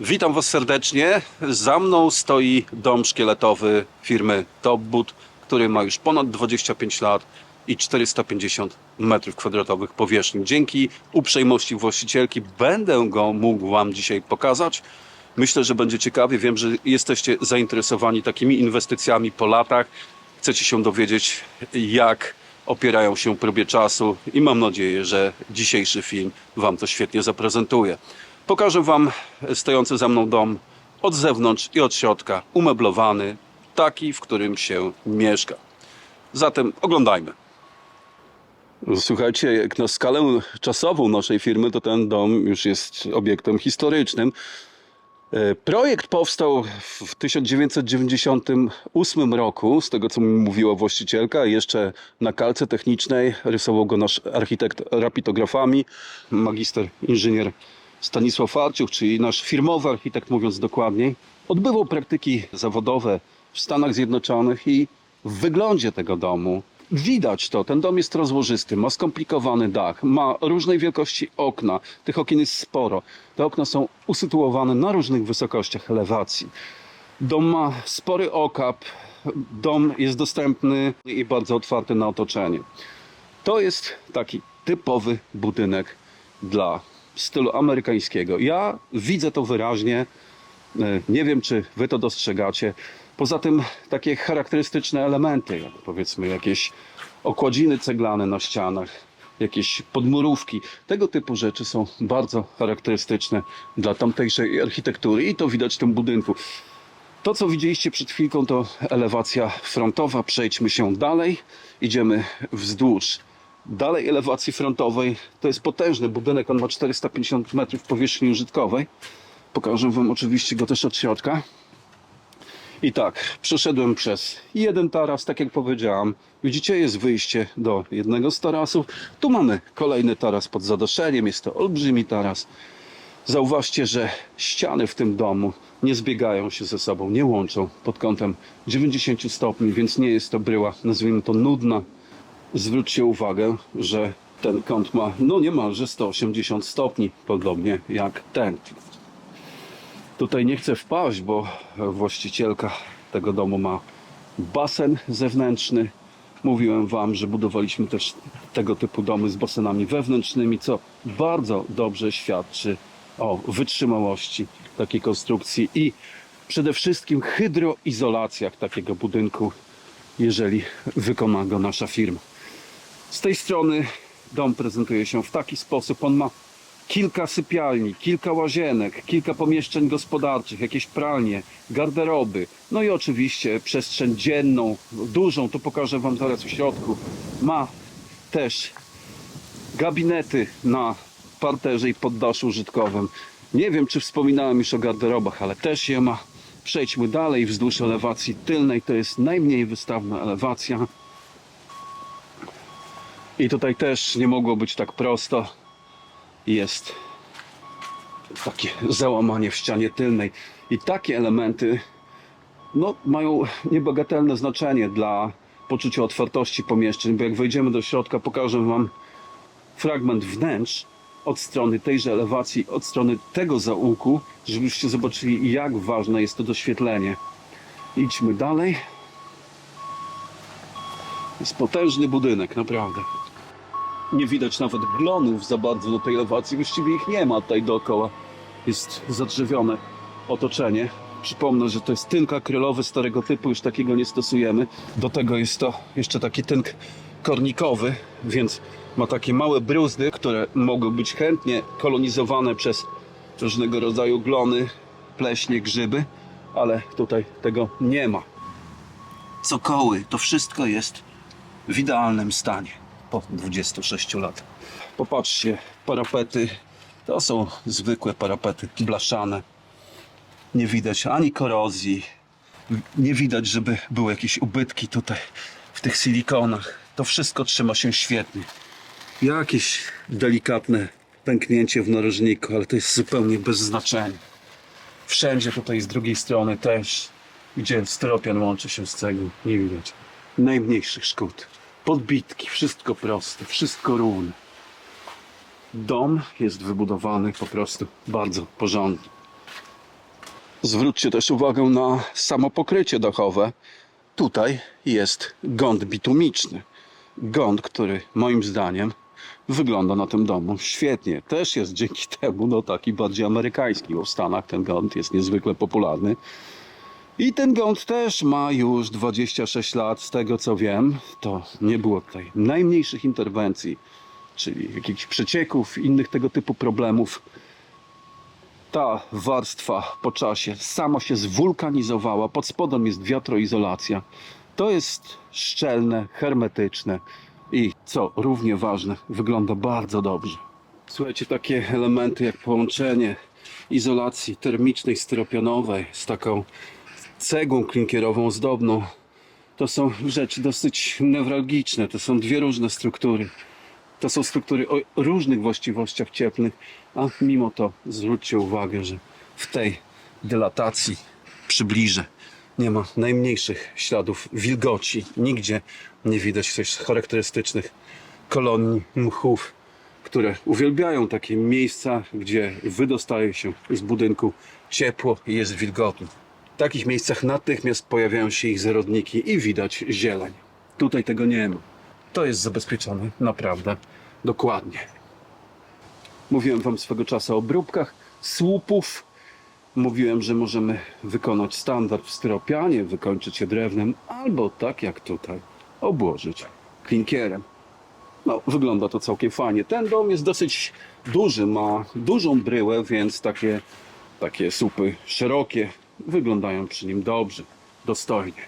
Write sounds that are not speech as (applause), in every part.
Witam Was serdecznie. Za mną stoi dom szkieletowy firmy Topwood, który ma już ponad 25 lat i 450 metrów kwadratowych powierzchni. Dzięki uprzejmości właścicielki będę go mógł Wam dzisiaj pokazać. Myślę, że będzie ciekawie. Wiem, że jesteście zainteresowani takimi inwestycjami po latach. Chcecie się dowiedzieć, jak opierają się próbie czasu i mam nadzieję, że dzisiejszy film Wam to świetnie zaprezentuje. Pokażę Wam stojący za mną dom od zewnątrz i od środka, umeblowany, taki, w którym się mieszka. Zatem oglądajmy. Słuchajcie, jak na skalę czasową naszej firmy, to ten dom już jest obiektem historycznym. E, Projekt powstał w 1998 roku, z tego co mi mówiła właścicielka. Jeszcze na kalce technicznej rysował go nasz architekt rapitografami, magister inżynier Stanisław Arciuch, czyli nasz firmowy architekt, mówiąc dokładniej. Odbywał praktyki zawodowe w Stanach Zjednoczonych i w wyglądzie tego domu Widać to, ten dom jest rozłożysty, ma skomplikowany dach, ma różnej wielkości okna, tych okien jest sporo. Te okna są usytuowane na różnych wysokościach elewacji. Dom ma spory okap, dom jest dostępny i bardzo otwarty na otoczenie. To jest taki typowy budynek dla stylu amerykańskiego. Ja widzę to wyraźnie. E, Nie wiem, czy wy to dostrzegacie. Poza tym takie charakterystyczne elementy, jak powiedzmy jakieś okładziny ceglane na ścianach, jakieś podmurówki. Tego typu rzeczy są bardzo charakterystyczne dla tamtejszej architektury i to widać w tym budynku. To, co widzieliście przed chwilką, to elewacja frontowa. Przejdźmy się dalej. Idziemy wzdłuż dalej elewacji frontowej. To jest potężny budynek, on ma 450 metrów powierzchni użytkowej. Pokażę Wam oczywiście go też od środka. I tak, przeszedłem przez jeden taras, tak jak powiedziałam. Widzicie, jest wyjście do jednego z tarasów. Tu mamy kolejny taras pod zadoszeniem, jest to olbrzymi taras. Zauważcie, że ściany w tym domu nie zbiegają się ze sobą, nie łączą pod kątem 90 stopni, więc nie jest to bryła, nazwijmy to nudna. Zwróćcie uwagę, że ten kąt ma no niemalże 180 stopni, podobnie jak ten. Tutaj nie chcę wpaść, bo właścicielka tego domu ma basen zewnętrzny. Mówiłem Wam, że budowaliśmy też tego typu domy z basenami wewnętrznymi, co bardzo dobrze świadczy o wytrzymałości takiej konstrukcji i przede wszystkim hydroizolacjach takiego budynku, jeżeli wykona go nasza firma. Z tej strony dom prezentuje się w taki sposób. On ma kilka sypialni, kilka łazienek, kilka pomieszczeń gospodarczych, jakieś pralnie, garderoby, no i oczywiście przestrzeń dzienną, dużą, to pokażę Wam zaraz w środku. Ma też gabinety na parterze i poddaszu użytkowym. Nie wiem, czy wspominałem już o garderobach, ale też je ma. Przejdźmy dalej wzdłuż elewacji tylnej. To jest najmniej wystawna elewacja. I tutaj też nie mogło być tak prosto. Jest takie załamanie w ścianie tylnej. I takie elementy no, mają niebagatelne znaczenie dla poczucia otwartości pomieszczeń, bo jak wejdziemy do środka, pokażę Wam fragment wnętrz od strony tejże elewacji, od strony tego zaułku, żebyście zobaczyli, jak ważne jest to doświetlenie. Idźmy dalej. Jest potężny budynek, naprawdę. Nie widać nawet glonów za bardzo do tej elewacji. Właściwie ich nie ma tutaj dookoła. Jest zadrzewione otoczenie. Przypomnę, że to jest tynk akrylowy starego typu, już takiego nie stosujemy. Do tego jest to jeszcze taki tynk kornikowy, więc ma takie małe bruzdy, które mogą być chętnie kolonizowane przez różnego rodzaju glony, pleśnie, grzyby, ale tutaj tego nie ma. Cokoły, to wszystko jest w idealnym stanie po 26 latach. Popatrzcie, parapety to są zwykłe parapety blaszane. Nie widać ani korozji, nie widać, żeby były jakieś ubytki tutaj w tych silikonach. To wszystko trzyma się świetnie. Jakieś delikatne pęknięcie w narożniku, ale to jest zupełnie bez znaczenia. Wszędzie tutaj z drugiej strony też, gdzie styropian łączy się z cegłą, nie widać najmniejszych szkód. Podbitki, wszystko proste, wszystko równe. Dom jest wybudowany po prostu bardzo porządnie. Zwróćcie też uwagę na samo pokrycie dachowe. Tutaj jest gąd bitumiczny. Gąd, który moim zdaniem wygląda na tym domu świetnie. Też jest dzięki temu no, taki bardziej amerykański, bo w Stanach ten gąd jest niezwykle popularny. I ten gąd też ma już 26 lat, z tego co wiem. To nie było tutaj najmniejszych interwencji, czyli jakichś przecieków, innych tego typu problemów. Ta warstwa po czasie sama się zwulkanizowała, pod spodem jest wiatroizolacja. To jest szczelne, hermetyczne i co równie ważne, wygląda bardzo dobrze. Słuchajcie, takie elementy jak połączenie izolacji termicznej styropianowej z taką cegłą klinkierową ozdobną, to są rzeczy dosyć newralgiczne. To są dwie różne struktury. To są struktury o różnych właściwościach cieplnych, a mimo to zwróćcie uwagę, że w tej dylatacji przybliżę nie ma najmniejszych śladów wilgoci. Nigdzie nie widać coś charakterystycznych kolonii mchów, które uwielbiają takie miejsca, gdzie wydostaje się z budynku ciepło i jest wilgotno. W takich miejscach natychmiast pojawiają się ich zarodniki i widać zieleń. Tutaj tego nie ma. To jest zabezpieczone naprawdę dokładnie. Mówiłem Wam swego czasu o obróbkach słupów. Mówiłem, że możemy wykonać standard w styropianie, wykończyć je drewnem, albo tak jak tutaj, obłożyć klinkierem. No, wygląda to całkiem fajnie. Ten dom jest dosyć duży, ma dużą bryłę, więc takie, takie słupy szerokie wyglądają przy nim dobrze, dostojnie.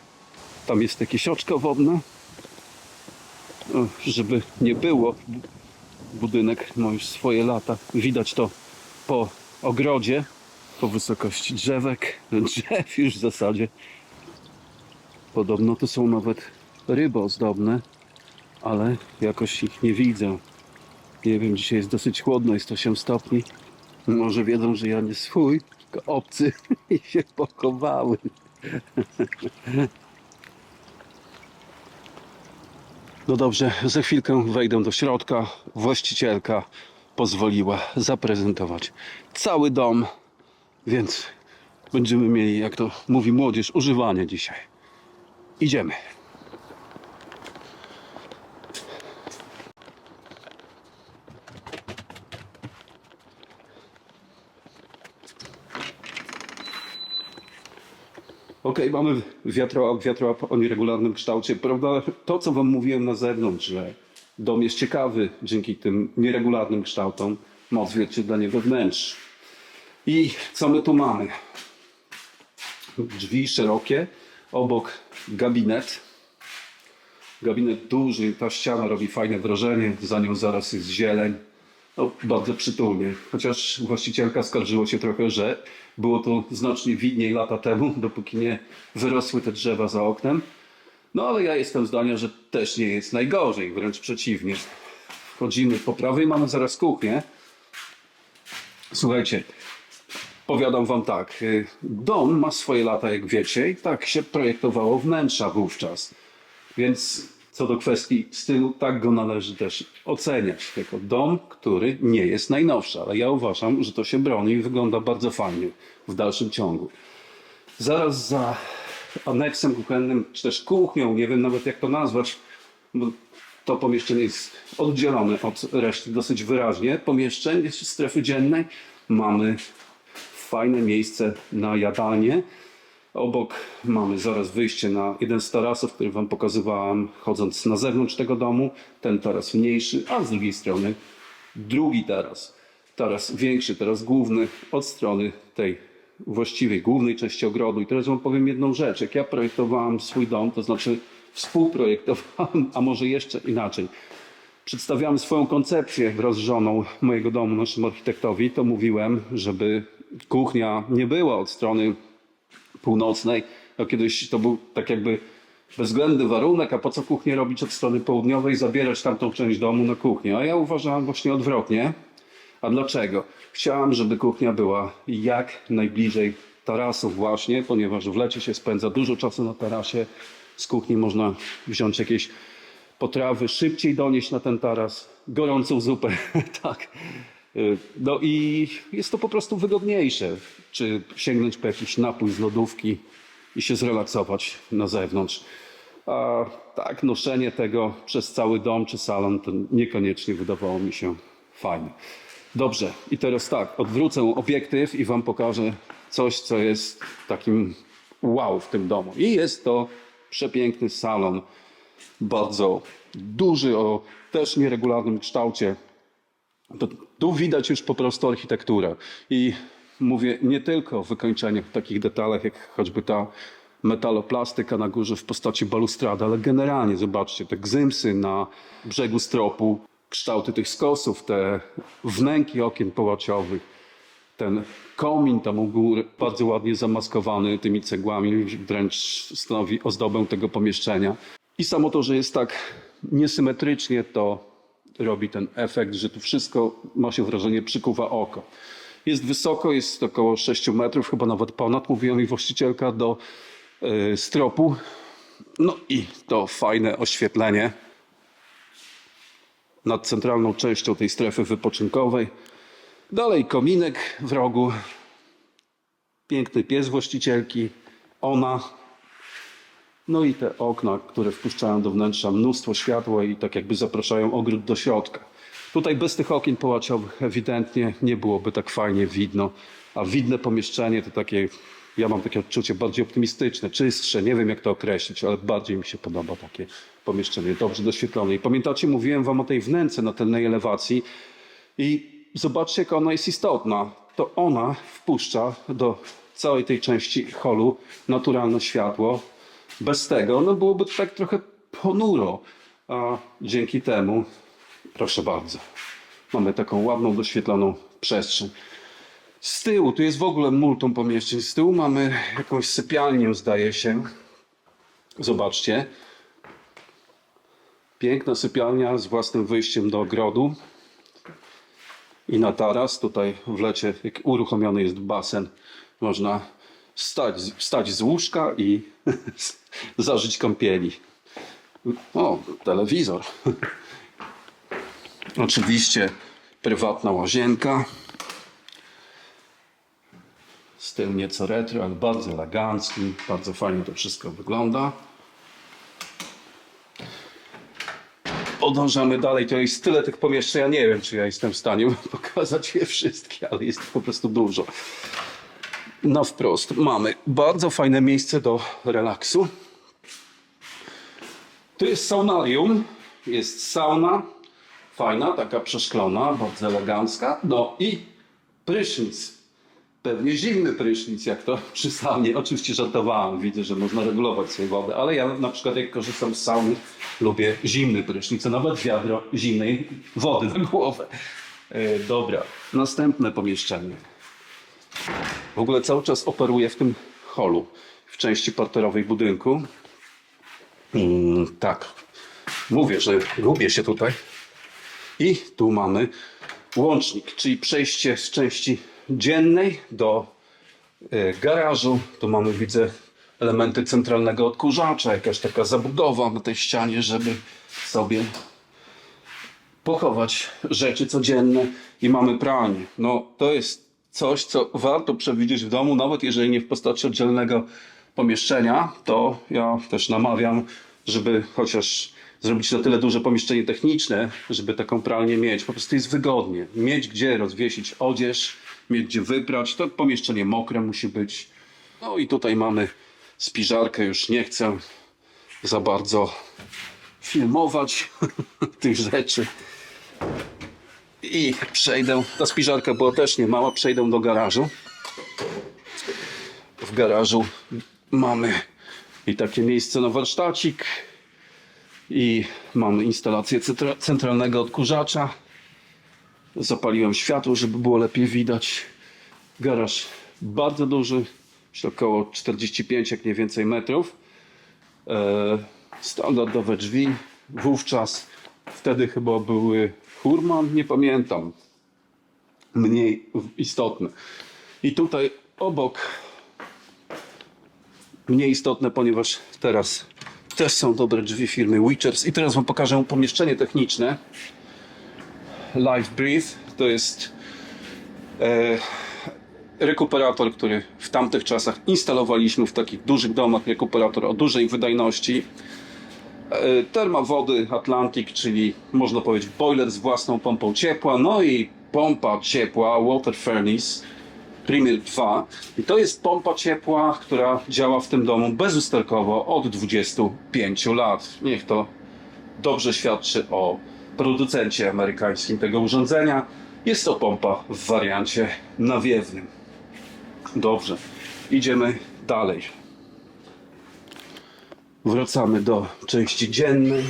Tam jest jakieś oczko wodne, O, żeby nie było. Budynek ma już swoje lata. Widać to po ogrodzie, po wysokości drzewek, (laughs) drzew już w zasadzie. Podobno to są nawet ryby ozdobne, ale jakoś ich nie widzę. Nie wiem, dzisiaj jest dosyć chłodno, jest 8 stopni. Może wiedzą, że ja nie swój, obcy (laughs) i się pochowały. No dobrze, za chwilkę wejdę do środka. Właścicielka pozwoliła zaprezentować cały dom, więc będziemy mieli, jak to mówi młodzież, używanie dzisiaj. Idziemy. Mamy wiatrołap, wiatrołap o nieregularnym kształcie. Prawda, to co wam mówiłem na zewnątrz, że dom jest ciekawy dzięki tym nieregularnym kształtom, ma odzwierciedlenie wewnętrz. I co my tu mamy? Drzwi szerokie, obok gabinet. Gabinet duży, ta ściana robi fajne wrażenie, za nią zaraz jest zieleń. No, bardzo przytulnie. Chociaż właścicielka skarżyła się trochę, że było to znacznie widniej lata temu, dopóki nie wyrosły te drzewa za oknem. No ale ja jestem zdania, że też nie jest najgorzej, wręcz przeciwnie. Wchodzimy po prawej, mamy zaraz kuchnię. Słuchajcie, powiadam wam tak, y, dom ma swoje lata, jak wiecie, i tak się projektowało wnętrza wówczas. Więc co do kwestii stylu, tak go należy też oceniać. Jako dom, który nie jest najnowszy, ale ja uważam, że to się broni i wygląda bardzo fajnie w dalszym ciągu. Zaraz za aneksem kuchennym, czy też kuchnią, nie wiem nawet jak to nazwać, bo to pomieszczenie jest oddzielone od reszty dosyć wyraźnie. Pomieszczeń strefy dziennej mamy fajne miejsce na jadalnię. Obok mamy zaraz wyjście na jeden z tarasów, który Wam pokazywałem chodząc na zewnątrz tego domu. Ten taras mniejszy, a z drugiej strony drugi taras. Taras większy, taras główny od strony tej właściwej, głównej części ogrodu. I teraz Wam powiem jedną rzecz. Jak ja projektowałem swój dom, to znaczy współprojektowałem, a może jeszcze inaczej. Przedstawiałem swoją koncepcję wraz z żoną mojego domu naszemu architektowi, to mówiłem, żeby kuchnia nie była od strony północnej. No kiedyś to był tak jakby bezwzględny warunek, a po co kuchnię robić od strony południowej, zabierać tamtą część domu na kuchnię. A ja uważałem właśnie odwrotnie. A dlaczego? Chciałem, żeby kuchnia była jak najbliżej tarasu właśnie, ponieważ w lecie się spędza dużo czasu na tarasie. Z kuchni można wziąć jakieś potrawy, szybciej donieść na ten taras, gorącą zupę, (laughs) tak. Y, No i jest to po prostu wygodniejsze. Czy sięgnąć po jakiś napój z lodówki i się zrelaksować na zewnątrz. A tak, noszenie tego przez cały dom czy salon to niekoniecznie wydawało mi się fajne. Dobrze, i teraz tak, odwrócę obiektyw i Wam pokażę coś, co jest takim wow w tym domu. I jest to przepiękny salon, bardzo duży, o też nieregularnym kształcie. To, tu widać już po prostu architekturę. I mówię nie tylko o wykończeniach, w takich detalach, jak choćby ta metaloplastyka na górze w postaci balustrady, ale generalnie zobaczcie, te gzymsy na brzegu stropu, kształty tych skosów, te wnęki okien połaciowych, ten komin tam u góry, bardzo ładnie zamaskowany tymi cegłami, wręcz stanowi ozdobę tego pomieszczenia. I samo to, że jest tak niesymetrycznie, to robi ten efekt, że tu wszystko, ma się wrażenie, przykuwa oko. Jest wysoko, jest około 6 metrów, chyba nawet ponad, mówiła mi właścicielka, do y, stropu. No i to fajne oświetlenie nad centralną częścią tej strefy wypoczynkowej. Dalej kominek w rogu. Piękny pies właścicielki. Ona. No i te okna, które wpuszczają do wnętrza mnóstwo światła i tak jakby zapraszają ogród do środka. Tutaj bez tych okien pałaciowych ewidentnie nie byłoby tak fajnie widno, a widne pomieszczenie to takie, ja mam takie odczucie bardziej optymistyczne, czystsze, nie wiem jak to określić, ale bardziej mi się podoba takie pomieszczenie, dobrze doświetlone. I pamiętacie, mówiłem wam o tej wnęce na tylnej elewacji i zobaczcie jaka ona jest istotna. To ona wpuszcza do całej tej części holu naturalne światło. Bez tego no byłoby tak trochę ponuro, a dzięki temu Proszę bardzo. Mamy taką ładną, doświetloną przestrzeń. Z tyłu, tu jest w ogóle multum pomieszczeń. Z tyłu mamy jakąś sypialnię, zdaje się. Zobaczcie. Piękna sypialnia z własnym wyjściem do ogrodu. I na taras, tutaj w lecie jak uruchomiony jest basen. Można stać, wstać z łóżka i (laughs) zażyć kąpieli. O, telewizor. Oczywiście prywatna łazienka. Styl nieco retro, ale bardzo elegancki. Bardzo fajnie to wszystko wygląda. Podążamy dalej. To jest tyle tych pomieszczeń. Ja nie wiem, czy ja jestem w stanie (laughs) pokazać je wszystkie, ale jest po prostu dużo. Na wprost mamy bardzo fajne miejsce do relaksu. Tu jest saunarium. Jest sauna, Fajna, taka przeszklona, bardzo elegancka. No i prysznic. Pewnie zimny prysznic, jak to (laughs) przy saunie. Oczywiście żartowałem, widzę, że można regulować sobie wodę, ale ja na przykład jak korzystam z sauny, lubię zimny prysznic, a nawet wiadro zimnej wody na głowę. E, dobra, następne pomieszczenie. W ogóle cały czas operuję w tym holu, w części parterowej budynku. Mm, tak, mówię, że lubię się tutaj. I tu mamy łącznik, czyli przejście z części dziennej do e, garażu. Tu mamy, widzę, elementy centralnego odkurzacza, jakaś taka zabudowa na tej ścianie, żeby sobie pochować rzeczy codzienne i mamy pralnię. No to jest coś, co warto przewidzieć w domu, nawet jeżeli nie w postaci oddzielnego pomieszczenia, to ja też namawiam, żeby chociaż zrobić na tyle duże pomieszczenie techniczne, żeby taką pralnię mieć. Po prostu jest wygodnie. Mieć gdzie rozwiesić odzież, mieć gdzie wyprać. To pomieszczenie mokre musi być. No i tutaj mamy spiżarkę. Już nie chcę za bardzo filmować (laughs) tych rzeczy. I przejdę. Ta spiżarka była też nie mała. Przejdę do garażu. W garażu mamy i takie miejsce na warsztacik i mamy instalację centra- centralnego odkurzacza. Zapaliłem światło, żeby było lepiej widać. Garaż bardzo duży, około 45, jak nie więcej metrów. E, standardowe drzwi. Wówczas, wtedy chyba były Hurman, nie pamiętam. Mniej istotne. I tutaj obok mniej istotne, ponieważ teraz też są dobre drzwi firmy Witchers. I teraz Wam pokażę pomieszczenie techniczne. Live Breathe to jest e, rekuperator, który w tamtych czasach instalowaliśmy w takich dużych domach, rekuperator o dużej wydajności. E, Terma wody Atlantic, czyli można powiedzieć boiler z własną pompą ciepła, no i pompa ciepła Water Furnace Premier 2. I to jest pompa ciepła, która działa w tym domu bezusterkowo od 25 lat. Niech to dobrze świadczy o producencie amerykańskim tego urządzenia. Jest to pompa w wariancie nawiewnym. Dobrze, idziemy dalej. Wracamy do części dziennej.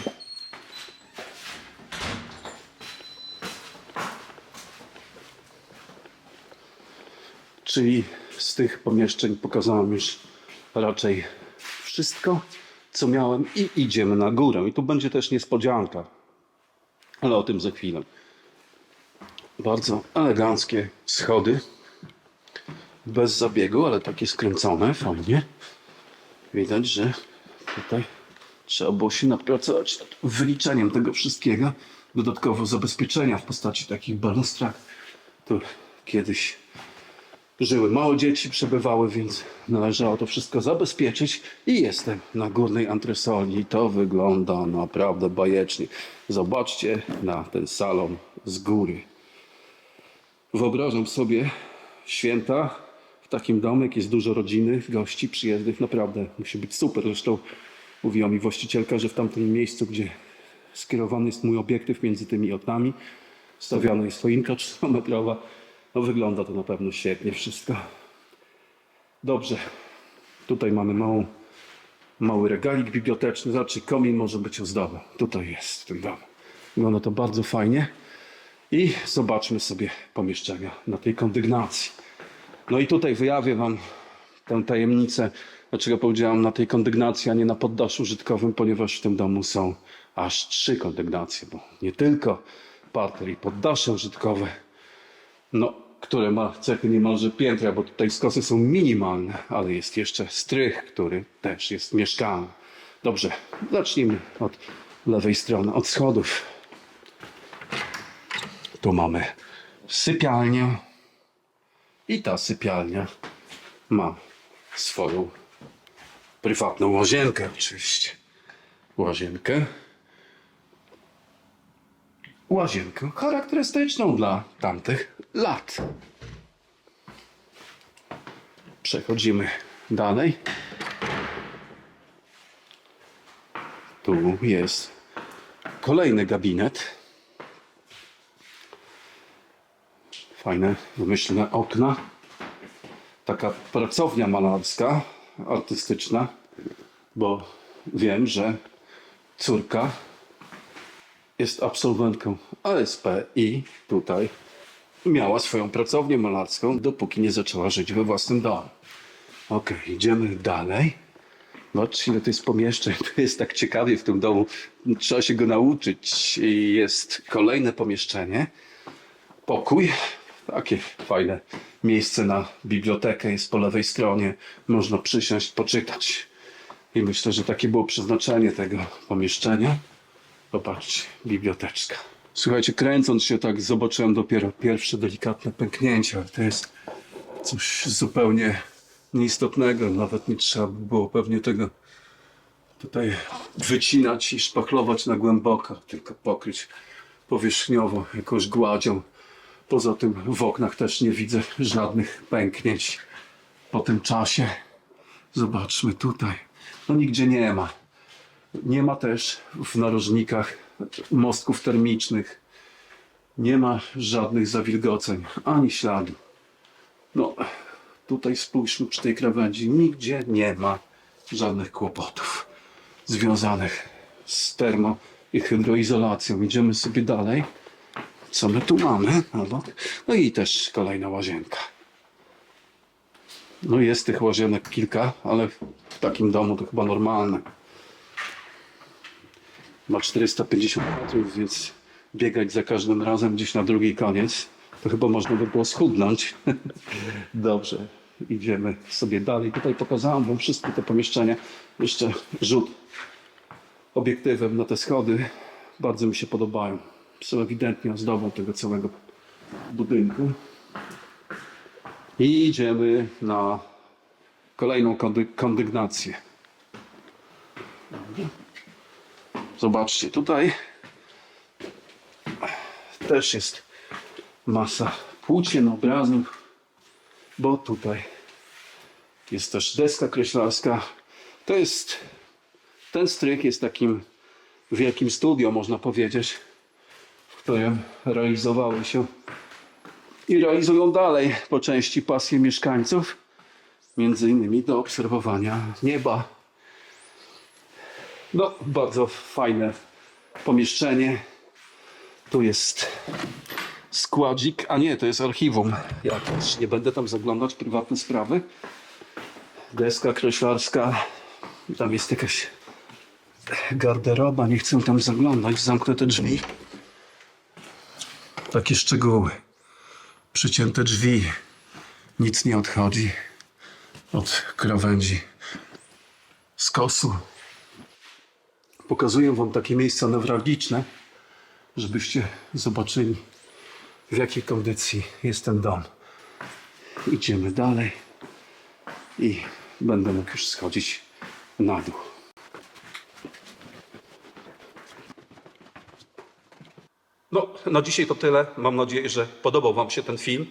Czyli z tych pomieszczeń pokazałem już raczej wszystko, co miałem i idziemy na górę. I tu będzie też niespodzianka, ale o tym za chwilę. Bardzo eleganckie schody, bez zabiegu, ale takie skręcone, fajnie. Widać, że tutaj trzeba było się napracować nad wyliczeniem tego wszystkiego. Dodatkowo zabezpieczenia w postaci takich balustrad. Tu kiedyś żyły małe dzieci, przebywały, więc należało to wszystko zabezpieczyć i jestem na górnej antresoli. To wygląda naprawdę bajecznie. Zobaczcie na ten salon z góry. Wyobrażam sobie święta w takim domu, jak jest dużo rodziny, gości, przyjezdnych. Naprawdę musi być super. Zresztą mówiła mi właścicielka, że w tamtym miejscu, gdzie skierowany jest mój obiektyw między tymi oknami, stawiana jest choinka 3-metrowa. No wygląda to na pewno świetnie wszystko. Dobrze. Tutaj mamy małą, mały regalik biblioteczny. Znaczy komin może być ozdobą. Tutaj jest w tym domu. Wygląda to bardzo fajnie. I zobaczmy sobie pomieszczenia na tej kondygnacji. No i tutaj wyjawię Wam tę tajemnicę, dlaczego powiedziałam na tej kondygnacji, a nie na poddaszu użytkowym, ponieważ w tym domu są aż trzy kondygnacje, bo nie tylko parter i poddasze użytkowe, no, które ma cechy niemalże piętra, bo tutaj skosy są minimalne, ale jest jeszcze strych, który też jest mieszkalny. Dobrze, zacznijmy od lewej strony, od schodów. Tu mamy sypialnię i ta sypialnia ma swoją prywatną łazienkę oczywiście. Łazienkę. Łazienkę charakterystyczną dla tamtych lat. Przechodzimy dalej. Tu jest kolejny gabinet. Fajne, wymyślne okna. Taka pracownia malarska, artystyczna, bo wiem, że córka jest absolwentką ASP i tutaj miała swoją pracownię malarską, dopóki nie zaczęła żyć we własnym domu. Ok, idziemy dalej. Zobaczcie, ile to jest pomieszczeń. (laughs) To jest tak ciekawie w tym domu. Trzeba się go nauczyć. I Jest kolejne pomieszczenie. Pokój. Takie fajne miejsce na bibliotekę jest po lewej stronie. Można przysiąść, poczytać. I myślę, że takie było przeznaczenie tego pomieszczenia. Popatrzcie, biblioteczka. Słuchajcie, kręcąc się tak, zobaczyłem dopiero pierwsze delikatne pęknięcie. ale To jest coś zupełnie nieistotnego. Nawet nie trzeba by było pewnie tego tutaj wycinać i szpachlować na głęboko, tylko pokryć powierzchniowo jakąś gładzią. Poza tym w oknach też nie widzę żadnych pęknięć po tym czasie. Zobaczmy tutaj. No nigdzie nie ma. Nie ma też w narożnikach mostków termicznych. Nie ma żadnych zawilgoceń, ani śladu. No, tutaj spójrzmy przy tej krawędzi. Nigdzie nie ma żadnych kłopotów związanych z termo i hydroizolacją. Idziemy sobie dalej. Co my tu mamy? Albo- No i też kolejna łazienka. No jest tych łazienek kilka, ale w takim domu to chyba normalne. Ma 450 metrów, więc biegać za każdym razem gdzieś na drugi koniec, to chyba można by było schudnąć. (laughs) Dobrze, idziemy sobie dalej. Tutaj pokazałem Wam wszystkie te pomieszczenia. Jeszcze rzut obiektywem na te schody. Bardzo mi się podobają. Są ewidentnie ozdobą tego całego budynku. I idziemy na kolejną kondy- kondygnację. Zobaczcie, tutaj też jest masa płócien, obrazów, bo tutaj jest też deska kreślarska. To jest, ten strych jest takim wielkim studio, można powiedzieć, w którym realizowały się i realizują dalej po części pasje mieszkańców, między innymi do obserwowania nieba. No, bardzo fajne pomieszczenie. Tu jest składzik, a nie, to jest archiwum. Ja też nie będę tam zaglądać, prywatne sprawy. Deska kreślarska, tam jest jakaś garderoba, nie chcę tam zaglądać, zamknę te drzwi. Takie szczegóły. Przycięte drzwi, nic nie odchodzi od krawędzi skosu. Pokazuję Wam takie miejsca newralgiczne, żebyście zobaczyli, w jakiej kondycji jest ten dom. Idziemy dalej i będę mógł już schodzić na dół. No, na dzisiaj to tyle. Mam nadzieję, że podobał Wam się ten film.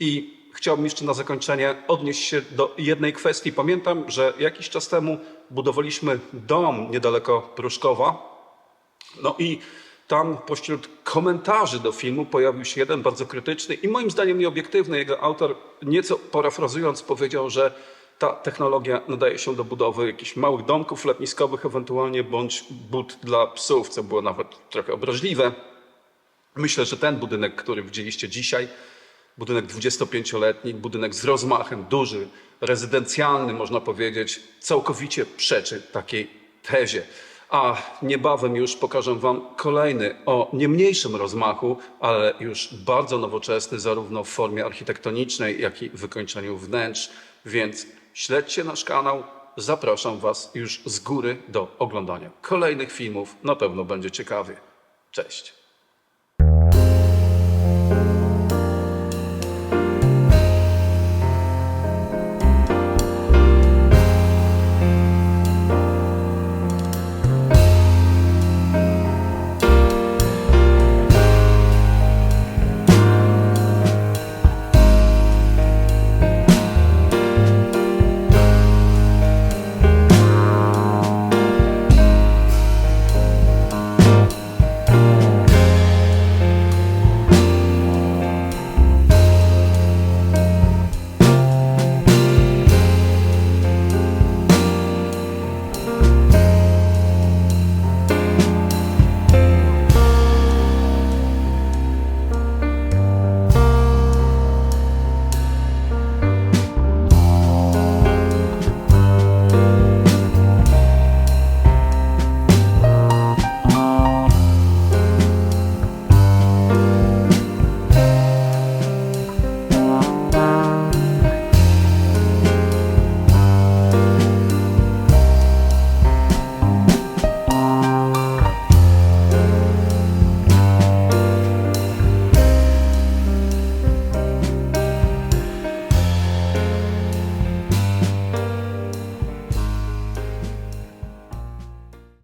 I chciałbym jeszcze na zakończenie odnieść się do jednej kwestii. Pamiętam, że jakiś czas temu budowaliśmy dom niedaleko Pruszkowa. No i tam pośród komentarzy do filmu pojawił się jeden bardzo krytyczny i moim zdaniem nieobiektywny. Jego autor, nieco parafrazując, powiedział, że ta technologia nadaje się do budowy jakichś małych domków letniskowych, ewentualnie bądź bud dla psów, co było nawet trochę obraźliwe. Myślę, że ten budynek, który widzieliście dzisiaj, budynek 25-letni, budynek z rozmachem, duży, rezydencjalny, można powiedzieć, całkowicie przeczy takiej tezie. A niebawem już pokażę Wam kolejny o nie mniejszym rozmachu, ale już bardzo nowoczesny, zarówno w formie architektonicznej, jak i wykończeniu wnętrz. Więc śledźcie nasz kanał. Zapraszam Was już z góry do oglądania kolejnych filmów. Na pewno będzie ciekawie. Cześć.